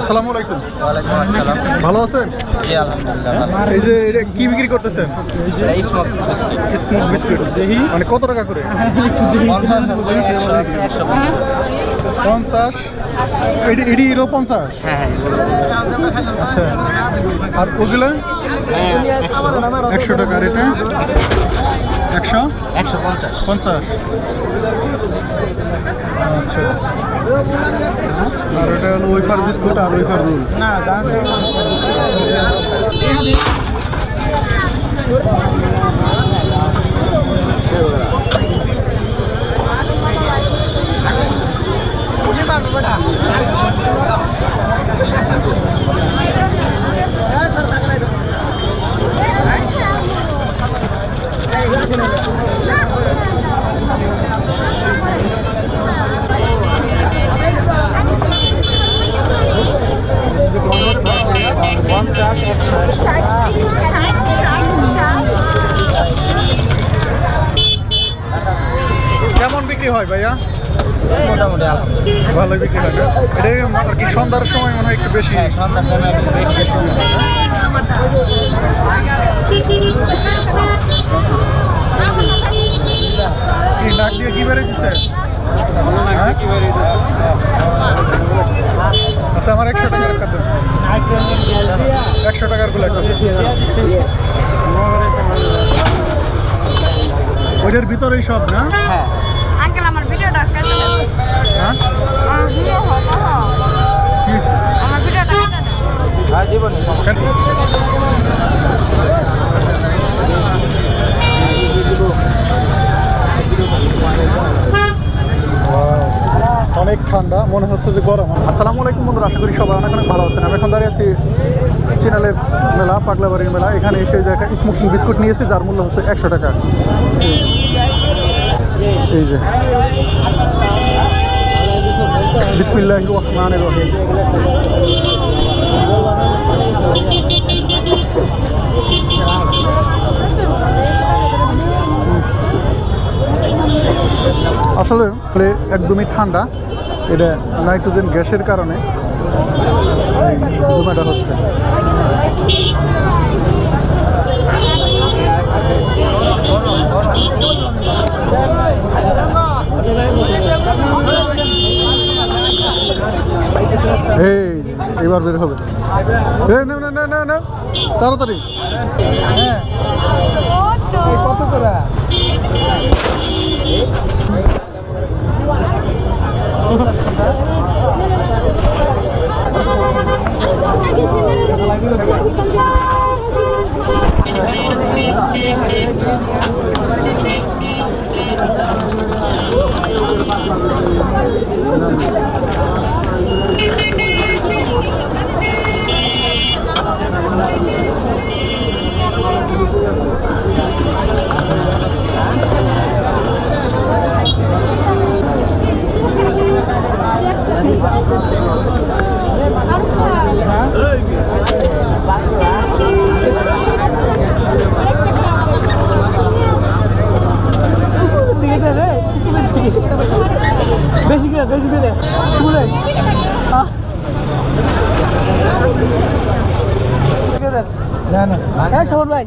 আসসালামু আলাইকুম। ওয়ালাইকুম আসসালাম। ভালো আছেন? জি আলহামদুলিল্লাহ এই যে এটা কি বিক্রি করতেছেন? এই স্মোক বিস্কিট স্মোক বিস্কুট মানে কত টাকা করে? পঞ্চাশ আছে একশো আছে একশো পঞ্চাশ। এডি এডি এলো পঞ্চাশ? হ্যাঁ হ্যাঁ আচ্ছা। আর ওগুলো? হ্যাঁ একশো। একশো টাকা রেটে। একশো? একশো পঞ্চাশ। পঞ্চাশ। আচ্ছা। আর এটা হলো ওইফার বিস্কুট আর ওইফার রোল না পঞ্চাশ কেমন বিক্রি হয় ভাইয়া? মোটামুটি ভালো বিক্রি হয় এটা আর কি সন্ধ্যার সময় মনে হয় একটু বেশি? হ্যাঁ সন্ধ্যার টাইমে একটু বেশি কি নাক দিয়ে কি বেড়ে দিচ্ছে হ্যাঁ? আচ্ছা আমার একশো একটা দেন একশো টাকারগুলো। ওইটার ভিতরেই সব না? হ্যাঁ। আঙ্কেল আমার ভিডিওটা কেটে হ্যাঁ? আমার ভিডিওটা আর জীবনে সমস্যা। অনেক ঠান্ডা, মনে হচ্ছে যে গরম। আসসালামু আলাইকুম বন্ধুরা, আশা করি সবাই অনেক অনেক ভালো আছেন। আমি এখন দাঁড়িয়ে আছি চিনালের মেলা পাগলাবাড়ির মেলা। এখানে এসে যে একটা স্মোকিং বিস্কুট নিয়েছি, যার মূল্য হচ্ছে একশো টাকা। এই যে। বিসমিল্লাহ রহমান রহিম। মানে একদমই ঠান্ডা। এটা নাইট্রোজেন গ্যাসের কারণে ধুমাটা হচ্ছে। এই এবার বের হবে। না না না না না তাড়াতাড়ি। হ্যাঁ। কত করে? বেশি হ্যাঁ শোভন ভাই